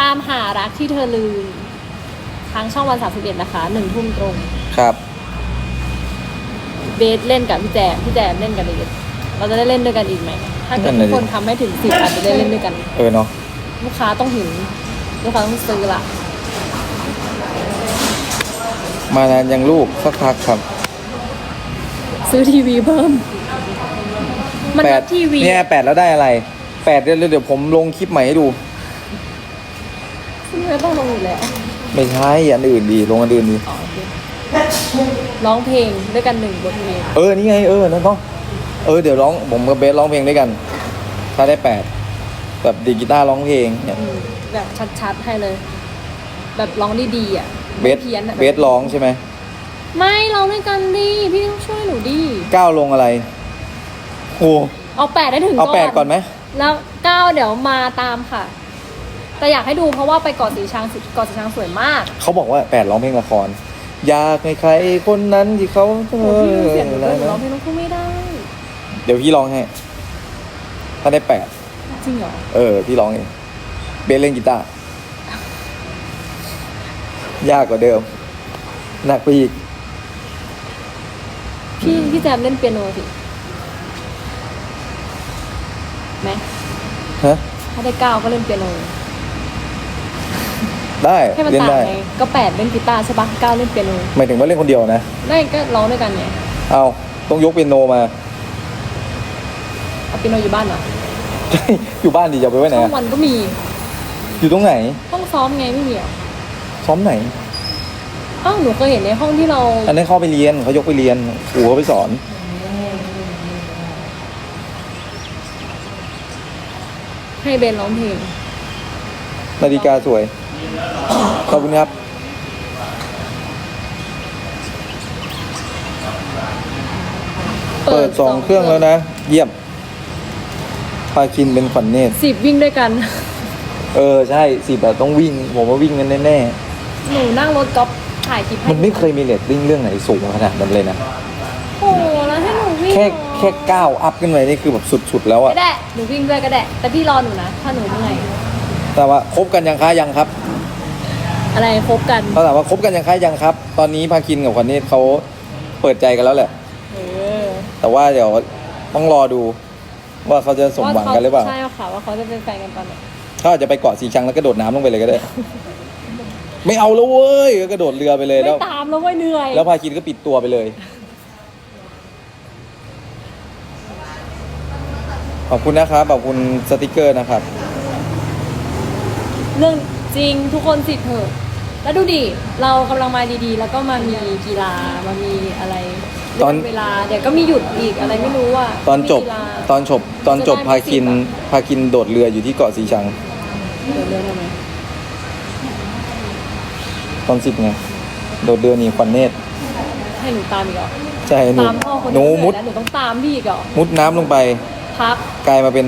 ตามหารักที่เธอลืมทางช่องวันสามสิบเอ็ดนะคะหนึ่งทุ่มตรง ครับ เบสเล่นกับพี่แจมพี่แจมเล่นกับเบสเราจะได้เล่นด้วยกันอีกไหม ถ้าเกิดนั่นทุน่ะดิกคนทำให้ถึงสิบอาจจะได้เล่นด้วยกัน เออเนาะลูกค้าต้องเห็นลูกค้าต้องซื้อละมานานยังลูกสักพักครับซื้อทีวีเพิ่ม มันแปนัดบทีวี เนี่ยแปดแล้วได้อะไรแปดเดี๋ยวเดี๋ยวผมลงคลิปใหม่ให้ดูซึ่ง ไม่ต้องลงอยู่แล้วไม่ใช่อันอื่นดีลงอันอื่นดีอ๋อโอเคร้องเพลงด้วยกันหนึ่งบทเพลงเออนี่ไงเออนั่นต้องเออเดี๋ยวร้องผมกับเบสร้องเพลงด้วยกัน ถ้าได้แปดแบบดีดกีตาร์ร้องเพลงเนี่ยอืมแบบชัดๆให้เลย แบบร้องดีๆอะเบสไม่เพี้ยนอะเบสร้องใช่ไหมไม่ร้องด้วยกันดิพี่ต้องช่วยหนูดิเก้าลงอะไรโอ้เอาแปดได้ถึงเอาแปดก่อนไหมแล้วเก้าเดี๋ยวมาตามค่ะ แต่อยากให้ดูเพราะว่าไปเกาะสีชังสิเกาะสีชังสวยมาก เขาบอกว่าแปดร้องเพลงละคร อยากให้ใครคนนั้นที่เขาเอโอ้พี่อเสียงหนูอะไรด้วยหนูร้องนะเพลงลูกทุ่งไม่ได้ เดี๋ยวพี่ร้องให้ ถ้าได้แปดจริงเหรอ เออ พี่ร้องเองเบสเล่นกีตาร์ยากกว่าเดิม หนักไปอีก พี่พี่แจมเล่นเปียโนสิไหมฮะ ถ้าได้เก้าก็เล่นเปียโน ได้ให้มันเล่นต่างได้ ไงก็แปดเล่นกีตาร์ใช่ปะเก้าเล่นเปียโนหมายถึงว่าเล่นคนเดียวนะ ได้ก็ร้องด้วยกันไงเอาต้องยกเปียโนมา เอาเปียโนอยู่บ้านเหรออยู่บ้านดีจะเอาไปไว้ไหนช่ออะงวันก็มีอยู่ตรงไหน ห้องซ้อมไงไม่มีเหรอซ้อมไหน อ้าวหนูเคยเห็นในห้องที่เราอันนั้นเข้าไปเรียนเขายกไปเรียนครูเขาไปสอน ให้เบนร้องเพลงนาฬิกาสวย ขอบคุณครับ เปิดสองเครื่องแล้วนะ เยี่ยม พาคินเป็นขวัญเนตรสิบวิ่งด้วยกัน เออ ใช่สิบอะต้องวิ่ง ผมว่าวิ่งกันแน่หนูนั่งรถก๊อฟถ่ายคลิปๆให้มันไม่เคยมีเรตติ้งเรื่องไหนสูงขนาดนั้นเลยนะ โอ้โหแล้วให้หนูวิ่งแค่เหรอแค่ก้าวอัพขึ้นไปนี่คือแบบสุดๆแล้วอะ ก็ได้หนูวิ่งด้วยก็ได้แต่พี่รอหนูนะ ถ้าหนูเมื่อย แต่ว่าคบกันยังคะยังครับอะไรคบกันเขาถามว่าคบกันยังคะยังครับ ตอนนี้พาคินกับขวัญเนตรเขาเปิดใจกันแล้วแหละเออแต่ว่าเดี๋ยวต้องรอดู ว่าเขาจะสมหวังกันหรือเปล่าใช่ค่ะว่าเขาจะเป็นแฟนกันตอนไหนเขาอาจจะไปเกาะสีชังแล้วกระโดดน้ำลงไปเลยก็ได้ ไม่เอาแล้วเว้ยก็กระโดดเรือไปเลยไม่แล้วตามแล้วเว้ยเหนื่อย แล้วพาคินก็ปิดตัวไปเลยขอบคุณนะครับขอบคุณสติกเกอร์นะครับ เรื่องจริงทุกคนสิทธิ์เถอะ แล้วดูดิ เรากำลังมาดีๆ แล้วก็มามีกีฬามามีอะไรตอน เรื่องเวลาเดี๋ยวก็มีหยุดอีกอะไรไม่รู้อะตอนจบมีกีฬา ตอนจบตอนจบจะได้พาคินไม่ติดอะ พาคินโดดเรืออยู่ที่เกาะสีชัง เดี๋ยวเรื่องทำไมตอนสิบไงโดดเรือหนีควันเนตรให้หนูตามอีกเหรอใช่หนูตามพ่อคนหนูเดียวมุดแล้วหนูต้องตามพี่อีกเหรอมุดน้ำลงไป พักกลายมาเป็น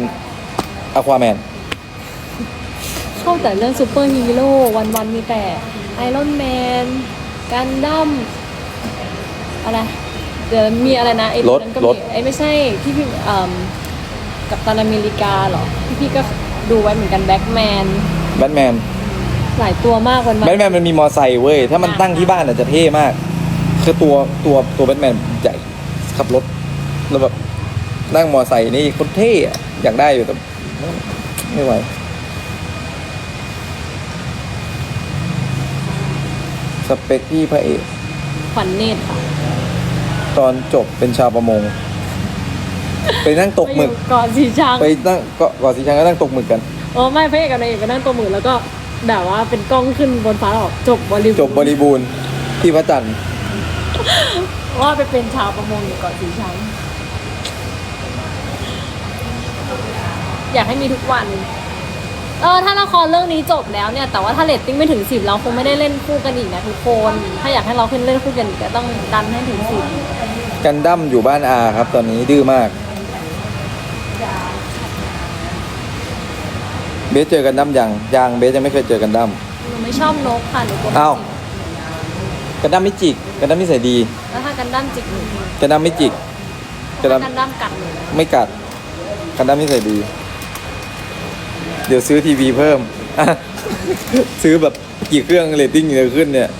อควาแมน เข้าแต่เรื่องซูเปอร์ฮีโร่วันๆมีแต่ไอรอนแมนกันดั้มอะไรเดี๋ยวมีอะไรนะไอ้รถนั้นก็รมีถไอ้ไม่ใช่ที่พี่เอ่อกับตันอเมริกาเหรอที่พี่ก็ดูไว้เหมือนกันแบ็กแมนแบทแมน หลายตัวมากวันแบทแมนมันมีมอไซค์เว้ย ถ้ามันตั้งที่บ้านอาจจะเท่มาก คือตัวตัวตัวแบทแมนใหญ่ขับรถ แล้วแบบนั่งมอไซค์นี่คนเท่อะอยากได้อยู่แต่ไม่ไหว เปคพี่พระเอกขวัญเนตรค่ะตอนจบเป็นชาวประมง ไปนั่งตกหมึก ไปอยู่เกาะสีชังไปนั่งเกาะเกาะสีชังก็นั่งตกหมึกกัน อ๋อไม่พระเอกกับนางเอกไปนั่งตัวหมือแล้วก็แบบว่าเป็นกล้องขึ้นบนฟ้าออกจบบริจบบริบูรณ์ที่พระจันทร์ ว่าไปเป็นชาวประมงอยู่เกาะสีชังอยากให้มีทุกวัน เออถ้าละครเรื่องนี้จบแล้วเนี่ย แต่ว่าถ้าเรตติ้งไม่ถึงสิบเราคงไม่ได้เล่นคู่กันอีกนะทุกคน ถ้าอยากให้เราขึ้นเล่นคู่กันอีกก็ต้องดันให้ถึงสิบกันดั้มอยู่บ้านอาครับ ตอนนี้ดื้อมาก เบสเจอกันดั้มยังยังเบสยังไม่เคยเจอกันดั้มหนูไม่ชอบนกค่ะหนูกลัวอ้าวกันดั้มไม่จิกกันดั้มไม่ใส่ดีแล้วถ้ากันดั้มจิกหนูกันดั้มไม่จิกกันดั้มถ้ากันดั้มกัดหนู ไม่กัดกันดั้มไม่ใส่ดี เดี๋ยวซื้อทีวีเพิ่มอะซื้อแบบกี่เครื่องเรตติ้งจะขึ้นเนี่ย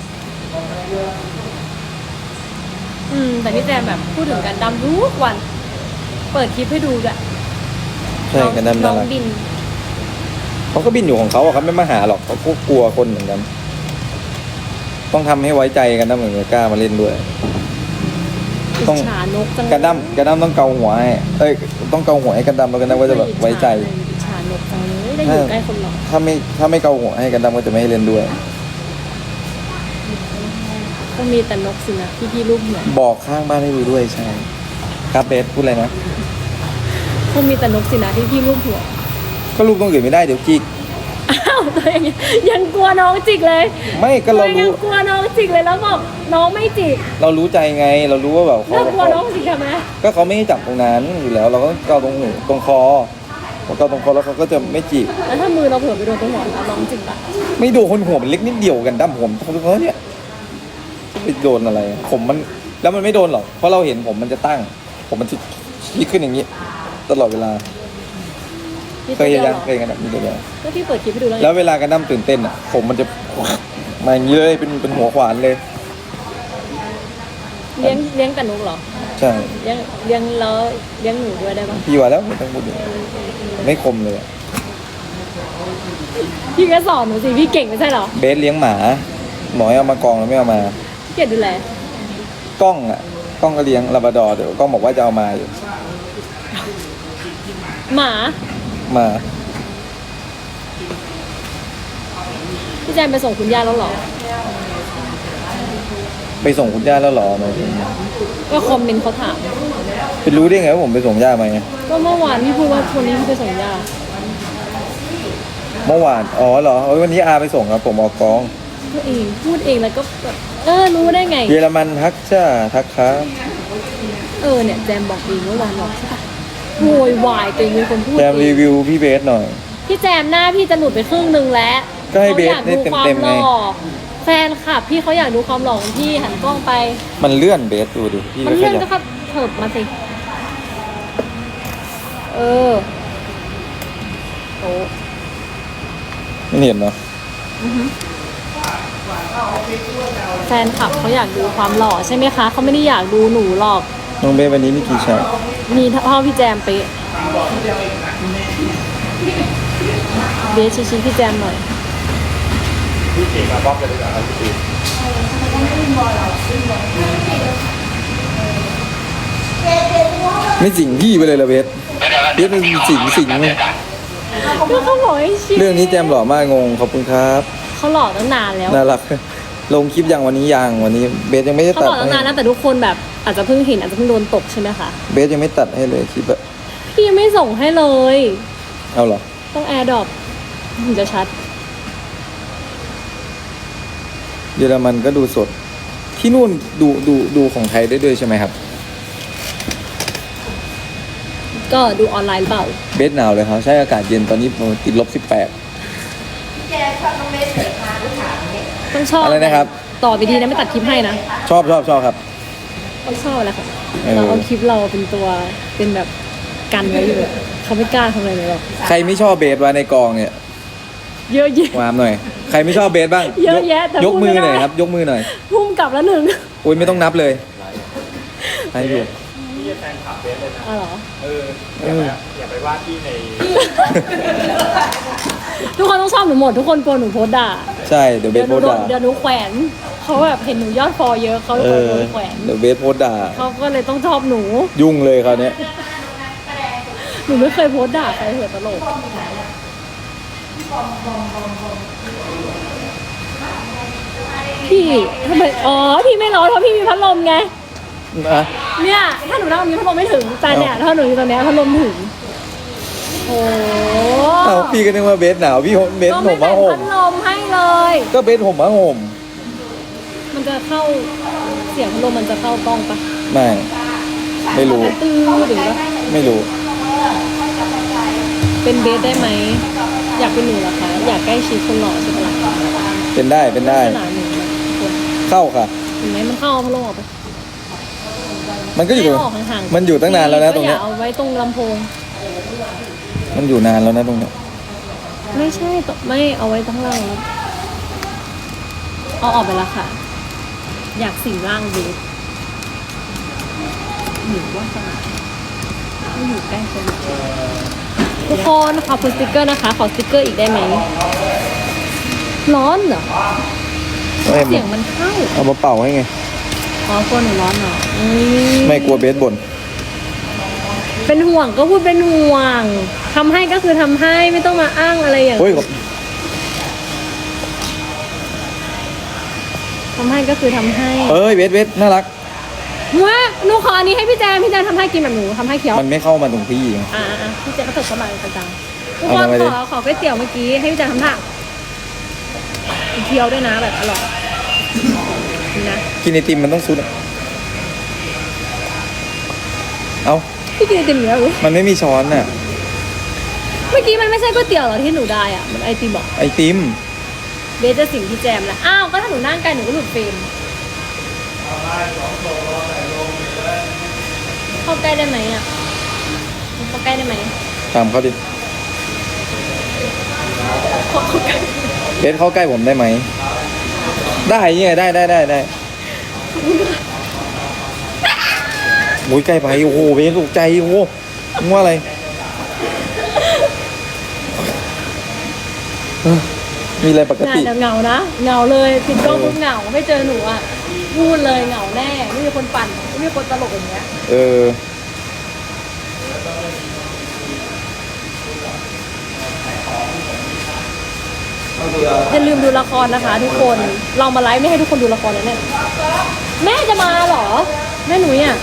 อืม แต่พี่แจมแบบพูดถึงกันดำทุกวัน เปิดคลิปให้ดูด้วยใช่กันดั้มน้น่าองรักบิน เขาก็บินอยู่ของเขาอะครับไม่มาหาหรอกเขาก็กลัวคนเหมือนกัน ต้องทำให้ไว้ใจกันดั้มเหมือนกล้ามาเล่นด้วยต้องอิจฉานกจังกันดั้มกันดั้มต้องเกาหัวให้เอ้ย ต้องเกาหัวให้กันดั้มแล้วกันดั้มก็จะแบบไว้ใจ อิจฉา นกจังเลยได้อยู่ใกล้คนหล่อถ้าไม่ถ้าไม่เกาหัวให้กันดั้มก็จะไม่ให้เล่นด้วย ก็มีแต่นกสินะที่พี่รูปหัวบอกข้างบ้านให้ดูด้วยใช่ ครับเบสพูดอะไรนะคงมีแต่นกสินะที่พี่รูปหัว ก็ลูกต้องอื่นไม่ได้เดี๋ยวจิกอ้าวตัวเองยังกลัวน้องจิกเลยไม่ก็ตัวเราเองยัรู้งกลัวน้องจิกเลยแล้วบอกน้องไม่จิก เรารู้ใจไง เรารู้ว่าแบบเขาแล้วกลัวน้องเขาจิกทำไมก็เขาไม่ให้จับตรงนั้นอยู่แล้ว เราก็เกาตรงหูตรงคอ พอเกาตรงคอแล้วเขาก็จะไม่จีบ แล้วถ้ามือเราเผลอไปโดนตรงหัวน้องจิกปะไม่โดนคนหัวมันเล็กนิดเดียวกันดั้มผมเขาเนี่ยไปโดนอะไร ผมมันแล้วมันไม่โดนหรอก เพราะเราเห็นผมมันจะตั้ง ผมมันจะชี้ขึ้นอย่างนี้ ตลอดเวลาพี่เคตัวยเดียวยังเหรอเคยกันแบบนี้เดียวก็ที่เปิดคลิปให้ดูแล้วไงแล้วเวลากันดั้มตื่นเต้นอะ ผมมันจะมาอย่างนี้เลยเป็นเป็นหัวขวานเลย เลี้ยงเลี้ยงแต่นกเหรอ ใช่เลี้ยงเลี้ยงแล้วเลี้ยงหนูด้วยได้ปะพี่ว่าแล้วไม่ต้องพูดอย่างนี้ไม่คมเลยอะพี่ก็สอนหนูสิพี่เก่งไม่ใช่เหรอเบสเลี้ยงหมาหมอให้เอามากองแล้วไม่เอามาพี่เก่งดูแลกล้องอะกล้องก็เลี้ยงลาบราดอร์เดี๋ยวกล้องบอกว่าจะเอามาอยู่หมามาพี่แจมไปส่งคุณย่าแล้วเหรอ ไปส่งคุณย่าแล้วเหรอหมายถึงก็คอมเมนต์เขาถาม ไปรู้ได้ไงว่าผมไปส่งย่ามาไงก็เมื่อวานพี่พูดว่าวันนี้พี่ไปส่งย่าเมื่อวานอ๋อเหรอเอ้ยวันนี้อาไปส่งครับผมออกกอง ตัวเองพูดเองแล้วก็แบบเออรู้ได้ไง เยอรมันทักจ้าทักครับเออเนี่ยแจมบอกเองเมื่อวานบอกใช่ปะโวยวายตัวเองเป็นคนพูดแจมเอรีงวิวพี่เบสหน่อย พี่แจมหน้าพี่จะหลุดไปครึ่งหนึ่งแล้วก็ให้เบสขาอยากดูได้ความเต็มๆหไงล่อ แฟนคลับพี่เขาอยากดูความหล่อของพี่หันกล้องไป มันเลื่อนเบสดูดิพี่มันไม่ขเลื่อนยัก็บขับเถิบมาสิ เออโอ้ไม่เห็นเนาะแฟนคลับเขาอยากดูความหล่อใช่ไหมคะ เขาไม่ได้อยากดูหนูหรอก น้องเบสวันนี้มีกี่ฉากมีเท่าพี่แจมเป๊ะเบสชี้ๆพี่แจมหน่อย ไม่สิงพี่ไปเลยเหรอเบสเบสเป็นสิงสิงก็เขาบอกให้ชี้เรื่องนี้แจมหล่อมากงงขอบคุณครับเขาหล่อตั้งนานแล้วน่ารักลงคลิปยังวันนี้ยังวันนี้เบสยังไม่ได้เขาตัหล่อตั้งนานนะแต่ทุกคนแบบอาจจะเพิ่งเห็นอาจจะเพิ่งโดนตกใช่ไหมคะเบสยังไม่ตัดให้เลยคลิปอะพี่ยังไม่ส่งให้เลย เอาเหรอต้องแอร์ดรอปถึงจะชัด เยอรมันก็ดูสด ที่นู่นดูดูดูของไทยได้ด้วยใช่ไหมครับ ก็ดูออนไลน์เปล่า เบสหนาวเลยครับ ใช่อากาศเย็นตอนนี้ติดลบสิบแปดต้องชอบอะไรนะครับ ต่อไปดีนะไม่ตัดคลิปให้นะ ชอบชอบชอบครับต้องชอบแหละค่ะเออเราเอาคลิปเราเป็นตัวเป็นแบบกันไว้อยู่เขาไม่กล้าทำอะไรเลยหรอกใครไม่ชอบเบสวะในกองเนี่ย เยอะแยะ วามหน่อย ใครไม่ชอบเบสบ้างเยอะแยะแต่ยกพูดมืไม่อหน่อยได้ครับ ยกมือหน่อยพุ่มกลับแล้วหนึ่งโอ้ยไม่ต้องนับเลยให้ดูอ๋อเหรอ เออ อย่าไปว่าที่ใน ทุกคนต้องชอบหนูหมด ทุกคนกลัวหนูโพสต์ด่าใช่เดี๋ยวเบเดี๋ยสวหโพนูสต์โดนด่าเดี๋ยวหนูแขวนเขาแบบเห็นหนูยอดฟอลเยอะเขาเลยเอกลัวอโดนแขวนเดี๋ยวเบสโพสต์ด่า เขาก็เลยต้องชอบหนู ยุ่งเลยคราวเนี้ย หนูไม่เคยโพสต์ด่าใครเหอะตลก พี่ทำไมอ๋อพี่ไม่ร้อนเพราะพี่มีพัดลมไงอะเนี่ย ถ้าหนูนั่งตรงนี้พัดลมไม่ถึงแต่เนี่ยถ้าหนูอยู่ตรงเนี้ยพัดลมถึงโอ้เอาพี่ก็นึกว่าเบสหนาวพี่เบสก็ผไม่มเป็มานห่มพัดลมให้เลย ก็เบสผมมาห่มมันจะเข้าเสียงพัดลมมันจะเข้ากล้องปะไม่ไม่รู้ ตื้อหรือว่าไม่รู้เป็นเบสได้ไหม อยากเป็นหนูเหรอคะ อยากใกล้ชิดคนหล่อใช่ปะล่ะเป็นได้เป็นได้ ขนาดหนูนะทุกคนเข้าค่ะ เห็นไหมมันเข้าพัดลมออกไปมันก็อยู่ ให้ออกห่างๆมันอยู่ตั้งนานแล้วนะตรงเนี้ย ก็อย่าเอาไว้ตรงลำโพง มันอยู่นานแล้วนะตรงเนี้ยไม่ใช่ตไม่เอาไว้ทั้างล่างแล้วเอาออกไปแล้วค่ะ อยากสิ่งร่างเบสหรือว่าสนาไม่อยู่ใกล้กัน ทุกคนขอบคุณสติกเกอร์นะคะ ขอสติกเกอร์อีกได้ไหมร้อนเหรอไม่เสียงมันเข้าเอามาเป่าให้ไงอ๋อกลัวหนูร้อนเหรออุ๊ยไม่กลัวเบสบ่นเป็นห่วงก็พูดเป็นห่วงทำให้ก็คือทำให้ไม่ต้องมาอ้างอะไรอย่างเฮ้ยทำให้ก็คือทำให้ เอ้ยเบสเบสน่ารัก ว่าหนูขออันนี้ให้พี่แจมพี่แจมทำให้กินแบบหนูทำให้เคี้ยวมันไม่เข้ามาตรงพี่ไงอ่าอ่าพี่แจมก็ตกเข้ามาประจำทุกคเอานมาดิ ขอขอก๋วยเตี๋ยวเมื่อกี้ให้พี่แจมทำท่าเคี้ยวด้วยนะแบบอร่อยนี่นะกินไอติมมันต้องซุดอะเอาพี่กินไอติมอยู่แล้วเหรอมันไม่มีช้อนน่ะ เมื่อกี้มันไม่ใช่ก๋วยเตี๋ยวเหรอที่หนูได้อะมันไอติมบอกไอติม เบสจะสิ่งพี่แจมแหละอ้าว ก็ถ้าหนูนั่งไกลหนูก็หลุดเฟรมเข้า ใกล้ได้ไหมอะเข้าใกล้ได้ไหมตามเขาดิเข้าใกล้เบสเข้าใกล้ผมได้ไหม ได้เนี่ยได้ได้ได้ได้มุ้ยใกล้ไปโอ้โหเบสตกใจโอ้โหมึงว่าอะไรเอ้อมีอะไรปกน่าติจะเหงานะเหงาเลยปิดกล้องปุ๊บเหงาไม่เจอหนูอะพูดเลยเหงาแน่ไม่มีคนปั่นไม่มีคนตลกอย่างเงี้ย เออ อย่าลืมดูละครนะคะ ทุกคนเรามาไลฟ์ไม่ให้ทุกคนดูละครนะเนี่ยแม่จะมาเหรอ แม่หนูอะ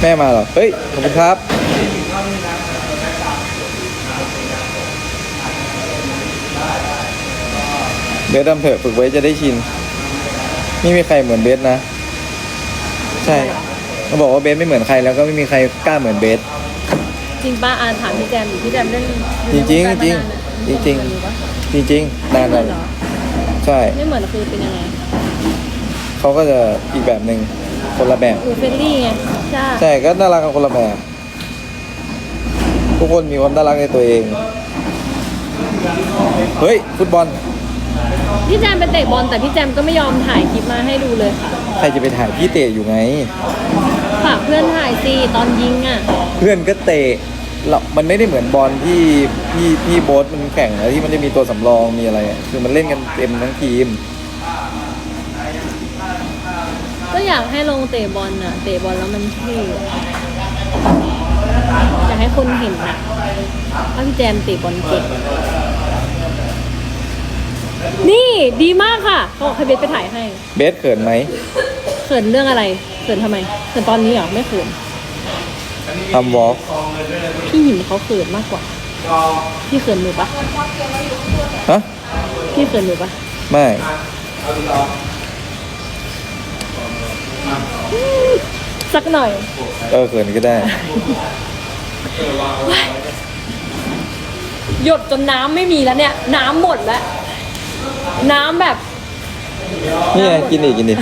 แม่มาเหรอ เฮ้ย ขอบคุณครับ เบสทำเถอะฝึกไว้จะได้ชิน ไม่มีใครเหมือนเบสนะ ใช่เขาบอกว่าเบสไม่เหมือนใครแล้วก็ไม่มีใครกล้าเหมือนเบส จริงป้าอ่านถามพี่แจมอยู่พี่แจมเล่นจริงๆเล่นวกาจริง มานานอะ จริงเหมือนหนูปะจริงๆนานไม่แล้วเหมือนเหรอใช่ ไม่เหมือนคือเป็นยังไงเขาก็จะอีกแบบหนึ่งคนละแบบหนูเฟรนลี่ไงใช่ใช่ก็น่ารักกันคนละแบบ ทุกคนมีความน่ารักในตัวเอง เฮ้ย ฟุตบอล พี่แจมเป็นเตะบอลแต่พี่แจมก็ไม่ยอมถ่ายคลิปมาให้ดูเลยค่ะ ใครจะไปถ่ายพี่เตะอยู่ไง ฝากเพื่อนถ่ายสิตอนยิงอะ เพื่อนก็เตะ เรามันไม่ได้เหมือนบอลที่พี่พี่โบ๊ทมันแข่งนะที่มันจะมีตัวสำรองมีอะไรอะคือมันเล่นกันเต็มทั้งทีม ก็อยากให้ลงเตะบอลน่ะ เตะบอลแล้วมันเท่อยากให้คนเห็นน่ะว่าพี่แจมเตะบอลเก่งนี่ดีมากค่ะเขาบอกให้เบสไปถ่ายให้เบสเขินไหมเขินเรื่องอะไรเขินทำไมเขินตอนนี้เหรอไม่เขิน ทำวอล์กพี่หิมเขาเขินมากกว่า พี่เขินหนูปะฮะพี่เขินหนูปะไม่สักหน่อยเออเขินก็ได้ หยดจนน้ำไม่มีแล้วเนี่ย น้ำหมดแล้ว น้ำแบบนี่ไงกินอีกกินอีก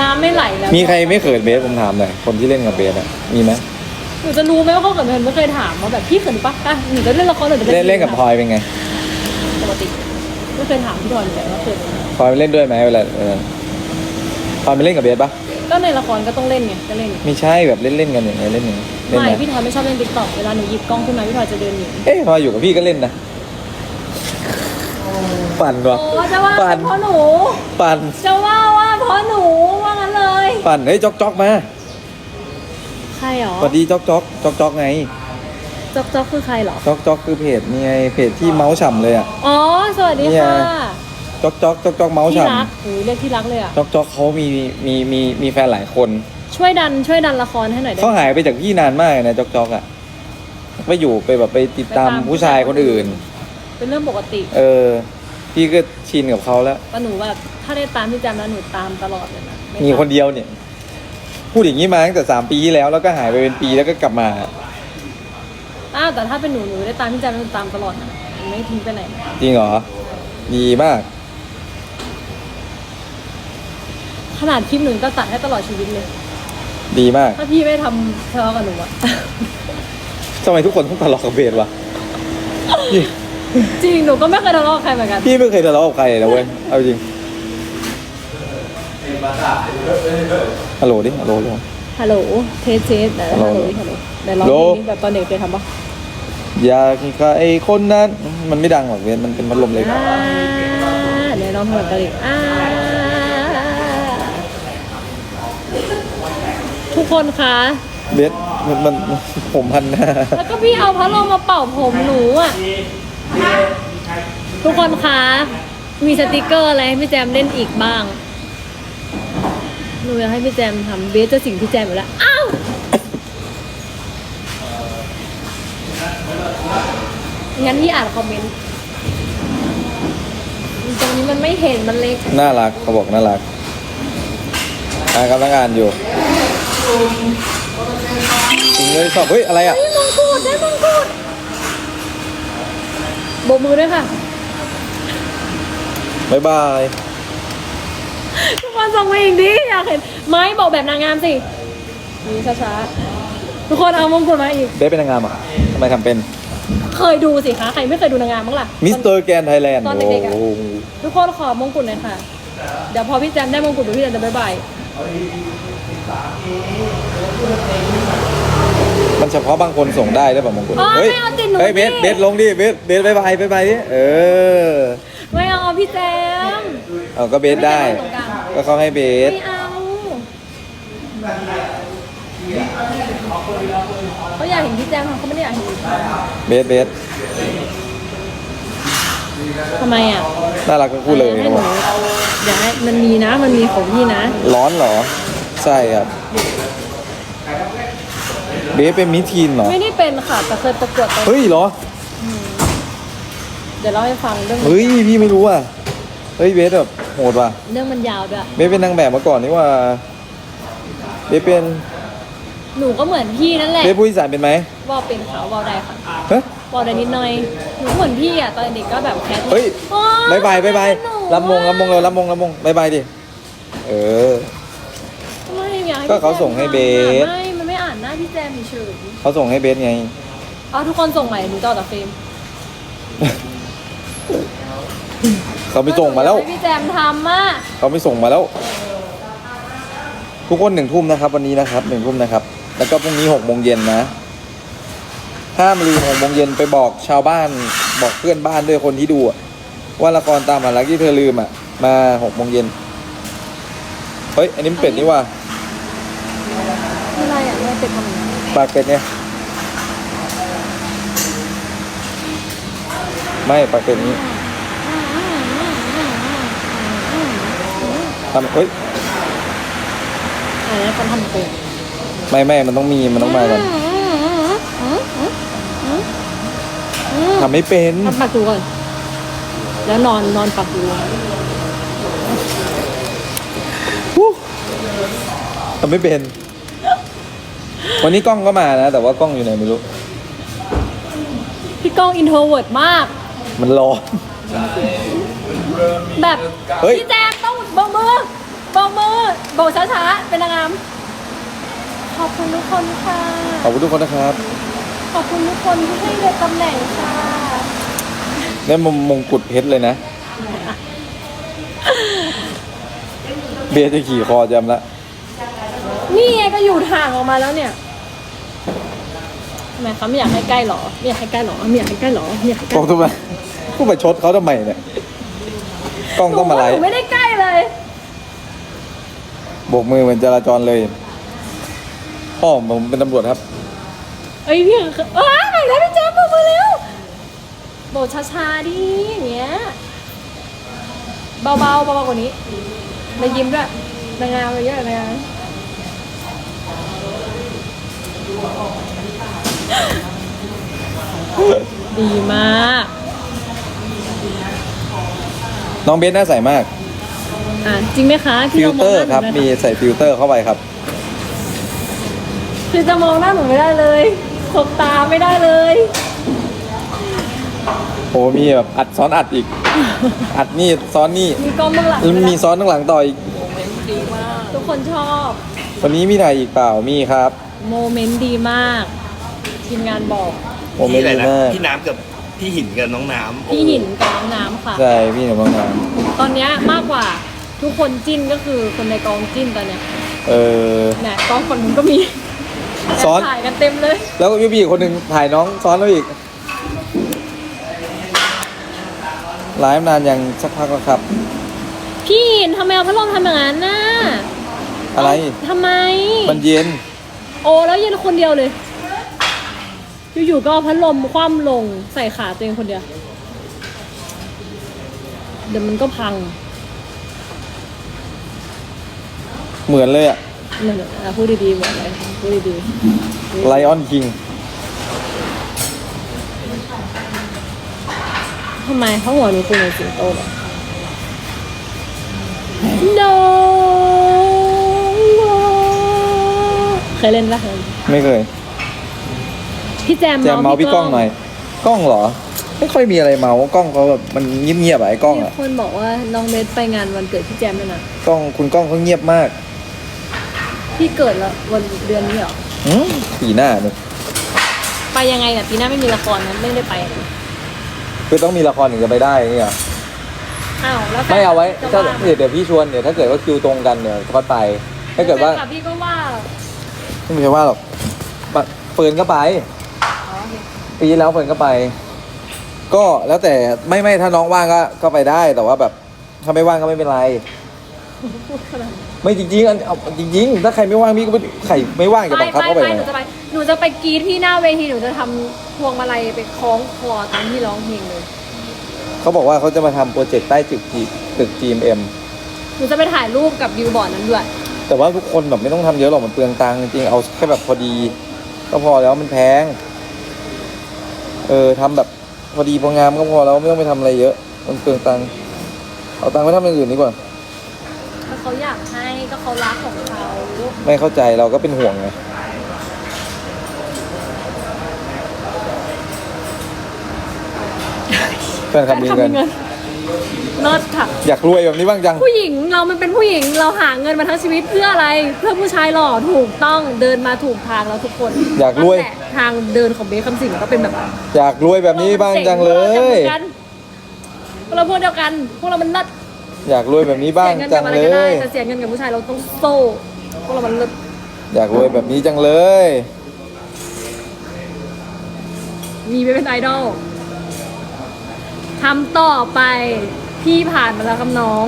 น้ำไม่ไหลแล้ว มีใครไม่เขินเบสผมถามหน่อย คนที่เล่นกับเบสอะมีไหมหนูจะรู้ไหมว่าเขาเขินไหมไม่เคยถามว่าแบบพี่เขินปะอะหนูจะเล่นละครหรือจะเล่นเล่นกับพลอยเป็นไงปกติไม่เคยถามพี่ดอนเลยว่าเขินไหมพลอยเล่นด้วยไหมเวลาเวลาพลอยไปเล่นกับเบสปะก็ในละครก็ต้องเล่นไงก็เล่นไม่ใช่แบบเล่นเล่นๆกันอย่างเงี้ยเล่นอย่างเงี้ยเล่นไม่นะพี่ทอยไม่ชอบเล่นติ๊กต็อกเวลาหนูหยิบกล้องขึ้นมาพี่ทอยจะเดินหนีเอ๊ะพลอยอยู่กับพี่ก็เล่นนะปั่นวะโอ้จะว่าปั่นเพราะหนูปั่นจะว่าว่าเพราะหนูว่างั้นเลย ปั่นเฮ้ยจ๊อกจ๊อกมา ใครหรอสวัสดีจ๊อกจ๊อกจ๊อกจ๊อกไงจ๊อกจ๊อกคือใครหรอจ๊อกจ๊อกคือเพจนี่ไงเพจที่เมาส์ฉ่ำเลยอะอ๋อสวัสดีเนี่ยค่ะจ๊อกจ๊อกจ๊อกจ๊อกเมาส์ที่ฉ่รักโอ้ยเรียกที่รักเลยอะำจ๊อกจ๊อกเขามีมีมีมีแฟนหลายคนช่วยดันช่วยดันละครให้หน่อยได้เขาไหมหายไปจากพี่นานมากเลยนะจ๊อกจ๊อกอะไปอยู่ไปแบบไปติดตามไปตามผู้ชายคนอื่น เป็นเรื่องปกติ เออ พี่ก็ชินกับเขาแล้วแต่หนูแบบถ้าได้ตามพี่แจมแล้วหนูตามตลอดเลยนะไมีคนเดียวเนี่ย พูดอย่างนี้มาตั้งแต่สามปีที่แล้ว แล้วก็หายไปเป็นปีแล้วก็กลับมา อ้าวแต่ถ้าเป็นหนูหนูได้ตามพี่แจมแล้วหนูตามตลอดนะหนูไม่ทิ้งไปไหนจริงเหรอ ดีมาก ขนาดคลิปหนูก็ตัดให้ตลอดชีวิตเลย ดีมากถ้าพี่ไม่ทำทะเลาะกับหนูอะ ทำไมทุกคนต้องทะเลาะกับเบสวะพี่จริงหนูก็ไม่เคยทะเลาะกับใครเหมือนกัน พี่ไม่เคยทะเลาะกับใครเลยนะเว้ยเอาจริง ฮัลโหลดิฮัลโหลดิฮัลโหล เทสเทสแต่ฮัฮัลลโหโหลลฮัลโหลแต่ร้องโหลเพลงนี้แบบตอนเด็กเคยทำปะอยากให้ใครคนนั้น มันไม่ดังหรอกเว้ยมันเป็นพัดลมเล็กอ่าเดี๋ยวร้องเพลงแบบตอนเด็กอ่าทุกคนคะเบสมันมันผมพันหน้าแล้วก็พี่เอาพัดลมมาเป่าผมหนูอะ ทุกคนคะ มีสติกเกอร์อะไรให้พี่แจมเล่นอีกบ้าง หนูอยากให้พี่แจมทำเบสจะสิ่งพี่แจมอยู่แล้ว อ้าวงั้นพี่อ่านคอมเมนต์ตรงนี้มันไม่เห็นมันเล็ก น่ารักเขาบอกน่ารักอ่านกำลังอ่านอยู่ถึงเลยสอบเฮ้ยอะไรอะ ได้มงกุฎได้มงกุฎโบกมือด้วยค่ะ บ๊ายบาย ทุกคนส่งมาอีกดิอยากเห็นไม้บอกแบบนางงามสินี่ช้าๆทุกคนเอามงกุฎมาอีก เบสเป็นนางงามอะทำไมทำเป็นเคยดูสิคะใครไม่เคยดูนางงามบ้างล่ะ มิสเตอร์แกนไทยแลนด์ตอนโอ้เด็กๆอะโหทุกคนขอมงกุฎหน่อยค่ะ เดี๋ยวพอพี่แจมได้มงกุฎเดี๋ยวพี่แจมจะบ๊ายบายมันเฉพาะบางคนส่งได้หรือเปล่ามงกุฎอ๋อเฮ้ยไม่เอาติดหนูเฮ้ยเบสดิเบสลงดิเบสเบสบ๊ายบายบ๊ายบายดิเออ ไม่เอาพี่แจมเอาก็เบสได้ไม่ได้ตรงกลางก็เขาให้เบส ไม่เอาเขาอยากเห็นพี่แจมเขาไม่ได้อยากเห็นหนูเบสเบสทำไมอะน่ารักทั้งคู่เลยให้นะหนูผมอยากให้มันมีนะ มันมีของพี่นะร้อนเหรอ ใช่ครับ เบสเป็นมิทีนเหรอ ไม่ได้เป็นค่ะแต่เคยประกวดไปเฮ้ยเหรอ เดี๋ยวเล่าให้ฟังเรื่องเฮ้ยพี่ไม่รู้อะเฮ้ยเบสแบบโหดว่ะเรื่องมันยาวด้วย เบสเป็นนางแบบมาก่อนนี่ว่าเบสเป็นหนูก็เหมือนพี่นั่นแหละเบสผู้อีสานเป็นไหมวอลเป็นเขาวอลได้ค่ะฮะวอลได้นิดหน่อย หนูก็เหมือนพี่อะตอนเด็กก็แบบแคทเฮ้ย โอ๊บายบายบายบายหนูอะรับมงรับมงเลยรับมงรับมงบายบายดิเออ ไม่อยากให้ก็เขาส่งให้เบส ไม่ มันไม่อ่านหน้าพี่แจมเฉยเขาส่งให้เบสไง ๆเอาทุกคนส่งใหม่หนูจะออกจากเฟรม เขาไม่ส่งมาแล้วหนูอยกให้พี่แจมทำอะเขาไม่ส่งมาแล้ว ทุกคนหนึ่งทุ่มนะครับ วันนี้นะครับหนึ่งทุ่มนะครับ แล้วก็พรุ่งนี้หกโมงเย็นนะห้ามลืมหกโมงเย็นไปบอกชาวบ้านบอกเพื่อนบ้านด้วยคนที่ดูอะว่าละครตามหารักที่เธอลืมอะ มาหกโมงเย็นเฮ้ยอันนี้มันเป็ดนี่ว่าอะไรอะไม่เป็นทำอย่างนี้ปากเป็ดเนี่ยไม่ปากเป็ดนี้ทำเฮ้ยอันนี้คนทำเป็นไม่ไม่มันต้องมีมันต้องมากันทำไม่เป็นทำปากดูก่อนแล้วนอนนอนปากดูทำไม่เป็น วันนี้กล้องก็มานะ แต่ว่ากล้องอยู่ไหนไม่รู้ พี่ก้องอินโทรเวิร์ดมาก มันร้อนแบบเฮ้ยพี่แจ มต้องบอกมือบอกมือบอกช้าๆ เป็นนางงาม ขอบคุณทุกคนค่ะ ขอบคุณทุกคนนะครับ ขอบคุณทุกคนที่ให้เลือกตำแหน่งค่ะ ได้มงมงกุฎเพชรเลยนะ เบียร์จะขี่คอจำละนี่ไงก็อยู่ห่างออกมาแล้วเนี่ยทำไมคะไม่อยากให้ใกล้หรอ ไม่อยากให้ใกล้หรอ ไม่อยากให้ใกล้หรอไม่อยากให้ใกบล้อกทำไมพูดมาชดเขาทำไมเนี่ย กล้องต้องมาไลหนูฟ์ไม่ได้ใกล้เลย โบกมือเหมือนจราจรเลย พ่อผมเป็นตำรวจครับ เอ้ยพี่เอ้ยไหนแล้วพี่แจ๊บบอกมือเร็วบกช้าๆดิอย่างเงี้ยเบาๆเบาๆกว่านี้มายิ้มด้วยนางงามไปเยอะนางงามดีมาก น้องเบสน่าใสมาก อะจริงไหมคะพี่ฟิลจะมเตอองหร์น้าหครับนูมีไหมคะใส่ฟิลเตอร์เข้าไปครับพี่จะมองหน้าหนูไม่ได้เลยขบตาไม่ได้เลย โอ้มีแบบอัดซ้อนอัดอีก อัดนี่ซ้อนนี่มีกล้องเบื้องหลังแล้วมีซ้อนข้างหลังต่ออีกทุกคนชอบ วันนี้มีถ่ายอีกเปล่ามีครับโมเมนต์ดีมาก ทีมงานบอกโมเมนต์ดีมากพี่น้ำกับพี่หินกับน้องน้ำพี่หินกับน้องน้ำค่ะ ใช่พี่หนุ่มบางนาตอนเนี้ยมากกว่า ทุกคนจิ้นก็คือคนในกองจิ้นตอนเนี้ยเออ เนี่ยกองคนนู้นก็มีซ้อน ถ่ายกันเต็มเลย แล้วก็มีพี่อีกคนหนึ่งถ่ายน้องซ้อนแล้วอีกไลฟ์นานยังสักพักแล้วครับ พี่หินทำไมเอาพัดลมทำอย่างนั้นน่ะอะไร ทำไม มันเย็น โอ้แล้วเย็นคนเดียวเลย อยู่ๆก็เอาพัดลมคว่ำลงใส่ขาตัวเองคนเดียว เดี๋ยวมันก็พัง เหมือนเลยอะเหมือนอะพูดดีๆเหมือนอะไรพูดดีไลออนคิงๆทำไมเขาหัวหนูเป็นเหมือนสิงโตเหรอ no no เคยเล่นปะไม่เคย พี่แจมแจมเมาส์พี่กล้องหน่อยกล้องเหรอ ไม่ค่อยมีอะไรเมาส์กล้องเขาแบบมันเงียบๆอะไอ้กล้องมีอะคนบอกว่าน้องเบสไปงานวันเกิดพี่แจมด้วยนะกล้องคุณกล้องเขาเงียบมาก พี่เกิดแล้ววันเดือนนี้เหรอหืมปีหน้าเนี่ยไปยังไงเนี่ยปีหน้าไม่มีละครนะไม่ได้ไป คือต้องมีละครถึงจะไปได้เนี่ยอ้าวแล้วแฟนไม่เอาไว้จะถ้าว่าเดี๋ยวเดี๋ยวพี่ชวนเดี๋ยวถ้าเกิดว่าคิวตรงกันเดี๋ยวก็ไป ถ้าเกิดว่าแฟนคลับพี่ก็ว่าไม่มีใครว่าหรอกปะเฟิร์นก็ไป อ๋อโอเคปีที่แล้วเฟิร์นก็ไป ก็แล้วแต่ไม่ไม่ถ้าน้องว่างก็ก็ไปได้แต่ว่าแบบถ้าไม่ว่างก็ไม่เป็นไร พูดขนาดนั้น ไม่จริงๆอันเอาจริงๆ ถ้าใครไม่ว่างพี่ก็ไม่ใครไม่ว่างจะไปบังคับไปเขาไปไปไหหนูนจะไปหนูจะไปกรีดที่หน้าเวทีหนูจะทำพวงมาลัยไปคล้องคอตอนที่ร้องเพลงเลย เขาบอกว่าเขาจะมาทำโปรเจกต์ใต้ตึกจีตึก GMM หนูจะไปถ่ายรูปกับบิวบอร์ดนั้นด้วย แต่ว่าทุกคนแบบไม่ต้องทำเยอะหรอกมันเปลืองตังค์จริงๆเอาแค่แบบพอดี ก็พอแล้วมันแพง เออทำแบบพอดีพองามก็พอแล้วไม่ต้องไปทำอะไรเยอะ มันเปลืองตังค์เอาตังค์ไปทำอย่างอื่นดีกว่าก็เขาอยากให้ก็ เขารักของเขาไม่เข้าใจเราก็เป็นห่วงไงแฟนคลับมีเงินเลิศค่ะ อยากรวยแบบนี้บ้างจัง ผู้หญิงเรามันเป็นผู้หญิงเราหาเงินมาทั้งชีวิตเพื่ออะไร เพื่อผู้ชายหล่อถูกต้องเดินมาถูกทางแล้วทุกคนอยากรวย ตั้งแต่ทางเดินของเบสคำสิงก็เป็นแบบนั้นอยากรวยแบบนี้บ้างจังเลยพวกเราพวกเดียวกัน พวกเรามันเลิศ อยากรวยแบบนี้บ้างเสียเงินจักับงอะไรเลก็ได้ย แต่เสียเงินกับผู้ชายเราต้องโซ่พวกเรามันเลิศอยากรวยแบบนี้จังเลย มีไปเป็นไอดอลทำต่อไปพี่ผ่านมาแล้วครับน้อง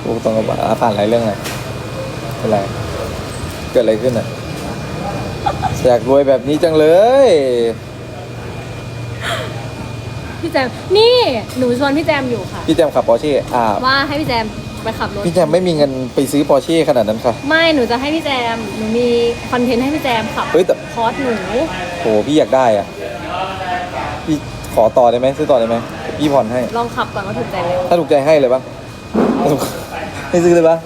โอ้ต้องกับผ่านหลายเรื่องอะอะไร เกิดอะไรขึ้นอะ อยากรวยแบบนี้จังเลย พี่แจมนี่หนูชวนพี่แจมอยู่ค่ะ พี่แจมขับปอร์เช่อ่าว่าให้พี่แจมไปขับรถพี่แจมไม่มีเงินไปซื้อปอร์เช่ขนาดนั้นค่ะ ไม่หนูจะให้พี่แจมหนูมีคอนเทนต์ให้พี่แจมขับเฮ้ยแต่คอร์สหนูโหพี่อยากได้อะพี่ขอต่อได้ไหมซื้อต่อได้ไหมพี่ผ่อนให้ ลองขับก่อนว่าถูกใจไหมถ้าถูกใจให้เลยปะถ้าถูกให้ซื้อเลยปะ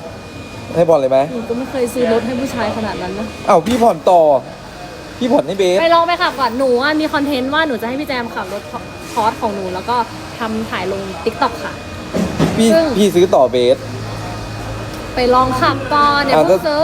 ให้ผ่อนเลยไหมหนูก็ไม่เคยซื้อรถให้ผู้ชายขนาดนั้นนะอ้าวพี่ผ่อนต่อ พี่ผ่อนให้เบสไปลองไปขับก่อนหนูอะมีคอนเทนต์ว่าหนูจะให้พี่แจมขับรถคอร์สของหนูแล้วก็ทำถ่ายลงติ๊กต็อกค่ะ พี่ซึ่ง พี่ซื้อต่อเบสไปลองขับก่อนเดี๋ยวอะเพิ่งถ้าซื้อ